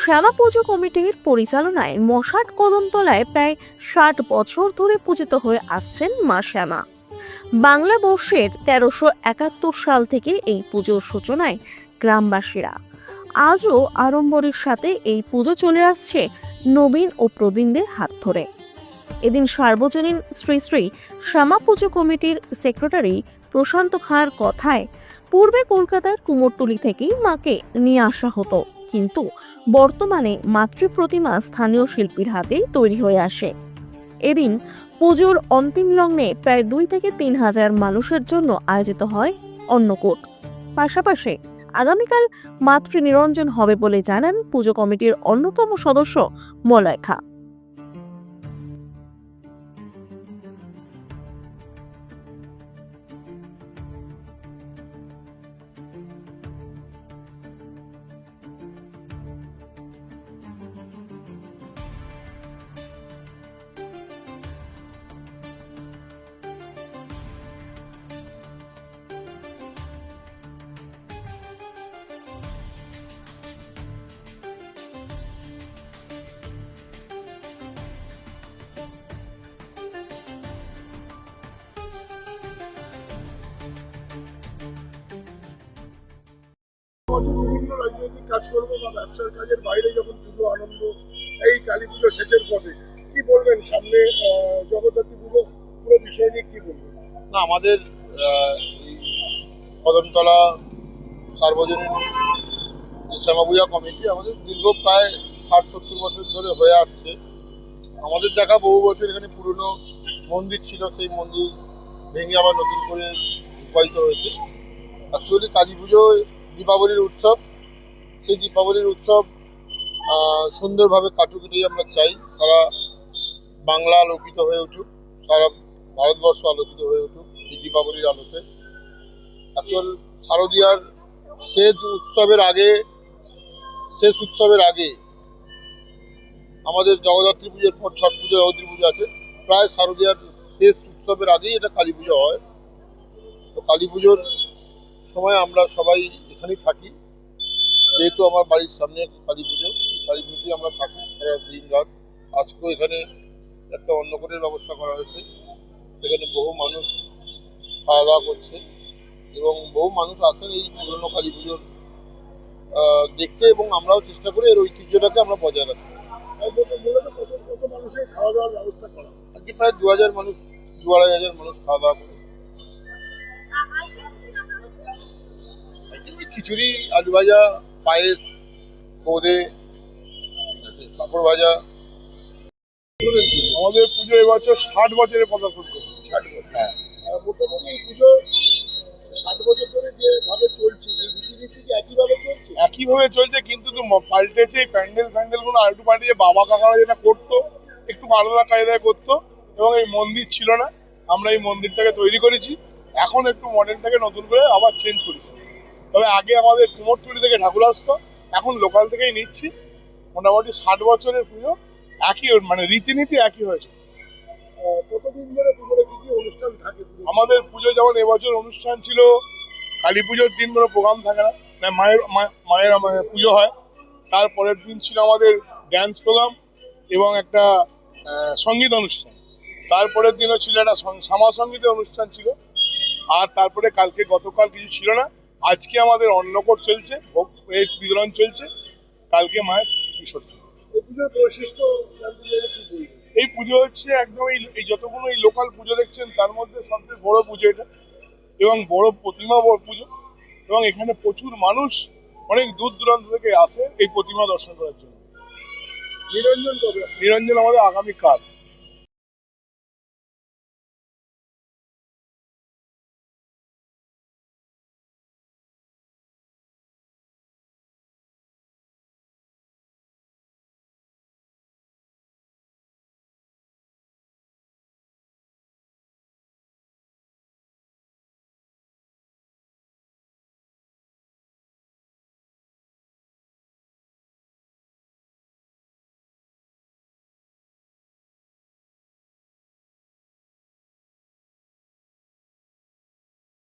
শ্যামা পুজো কমিটির পরিচালনায় মশাট কদমতলায় প্রায় ষাট বছর ধরে পূজিত হয়ে আসছেন মা শ্যামা। বাংলা বর্ষের তেরোশো একাত্তর সাল থেকে এই পুজোর সূচনায় গ্রামবাসীরা। আজও আড়ম্বরের সাথে এই পুজো চলে আসছে নবীন ও প্রবীণদের হাত ধরে। এদিন সার্বজনীন শ্রী শ্রী শ্যামা পুজো কমিটির সেক্রেটারি প্রশান্ত খাঁর কথায়, পূর্বে কলকাতার কুমোরটুলি থেকেই মাকে নিয়ে আসা হতো, কিন্তু বর্তমানে মাতৃ প্রতিমা স্থানীয় শিল্পীর হাতেই তৈরি হয়ে আসে। এদিন পুজোর অন্তিম লগ্নে প্রায় দুই থেকে তিন হাজার মানুষের জন্য আয়োজিত হয় অন্নকূট। পাশাপাশি আগামীকাল মাতৃ নিরঞ্জন হবে বলে জানান পুজো কমিটির অন্যতম সদস্য মলয় খা বছর বিভিন্ন রাজনৈতিক কাজকর্ম বা ব্যবসার কাজের বাইরে যখন পুজো আনন্দ, এই কালী পুজো শেষের পথে, কি বলবেন সামনে জগদ্ধাত্রী পুজো, পুরো বিষয় নিয়ে কি বলবেন? না, আমাদের কদমতলা সার্বজনীন শ্যামা পূজা কমিটি আমাদের দীর্ঘ প্রায় ষাট, সত্তর বছর ধরে হয়ে আসছে। আমাদের দেখা বহু বছর এখানে পুরনো মন্দির ছিল, সেই মন্দির ভেঙে আবার নতুন করে রূপায়িত হয়েছে। অ্যাকচুয়ালি কালী পুজো দীপাবলির উৎসব। সেই দীপাবলির উৎসব সুন্দরভাবে কাটুক আমরা চাই। সারা বাংলা আলোকিত হয়ে উঠুক। সারা ভারতবর্ষ আলোকিত হয়ে উঠুক এই দীপাবলির আলোতে। অ্যাকচুয়াল শারদীয়ার শেষ উৎসবের আগে, শেষ উৎসবের আগে আমাদের জগদ্ধাত্রী পুজোর পর ছট পুজো জগদ্ধাত্রী পুজো আছে। প্রায় শারদীয়ার শেষ উৎসবের আগেই এটা কালী পুজো হয়। তো কালী পুজোর সময় আমরা সবাই এখানেই থাকি। যেহেতু আমার বাড়ির সামনে কালী পুজো কালী পুজোতেই আমরা থাকি সারা দিন রাত। আজকেও এখানে একটা অন্নকূটের ব্যবস্থা করা হয়েছে। সেখানে বহু মানুষ খাওয়া দাওয়া করছে এবং বহু মানুষ আসেন এই পুরনো কালী পুজোর আহ, দেখতে এবং আমরাও চেষ্টা করি এর ঐতিহ্যটাকে আমরা বজায় করা। আজকে প্রায় দু হাজার মানুষ দু আড়াই হাজার মানুষ খাওয়া দাওয়া করে খিচুড়ি আলু ভাজা পায়েস বোঁদে পাঁপড় ভাজা। আমাদের পুজো এবছর ষাট বছরে পদার্পণ ষাট বছর। হ্যাঁ। মোটামুটি এই পুজো ষাট বছর ধরে যেভাবে চলছে সেই রীতিনীতি কি একইভাবে চলছে? একইভাবে চলছে কিন্তু পাল্টেছে এই প্যান্ডেল ফ্যান্ডেলগুলো আরেকটু পাল্টেছে বাবা কাকারা যেটা করতো একটু আলাদা কায়দায় করতো এবং এই মন্দির ছিল না। আমরা এই মন্দিরটাকে তৈরি করেছি। এখন একটু মডেলটাকে নতুন করে আবার চেঞ্জ করেছি। তবে আগে আমাদের কুমোরটুলি থেকে ঠাকুর আসতো এখন লোকাল থেকেই নিচ্ছি। মোটামুটি ষাট বছরের পুজো একই মানে রীতিনীতি একই হয়েছে। কতদিন ধরে পুজোরে কি কি অনুষ্ঠান থাকে আমাদের পুজো যেমন এবছর অনুষ্ঠান ছিল কালী পুজোর দিন কোনো প্রোগ্রাম থাকে না। মায়ের মায়ের পুজো হয়। তারপরের দিন ছিল আমাদের ড্যান্স প্রোগ্রাম এবং একটা সংগীত অনুষ্ঠান। তারপরের দিনও ছিল একটা শ্যামা সঙ্গীতের অনুষ্ঠান ছিল। আর তারপরে কালকে গতকাল কিছু ছিল না। আজকে আমাদের অন্নকোট চলছে ভোগ বিতরণ চলছে কালকে মায়ের বিসর্জন। এই পুজো হচ্ছে একদম এই যতগুলো এই লোকাল পুজো দেখছেন তার মধ্যে সবচেয়ে বড় পুজো এটা এবং বড় প্রতিমা বড় পুজো এবং এখানে প্রচুর মানুষ অনেক দূর দূরান্ত থেকে আসে এই প্রতিমা দর্শন করার জন্য। নিরঞ্জন নিরঞ্জন আমাদের আগামীকাল।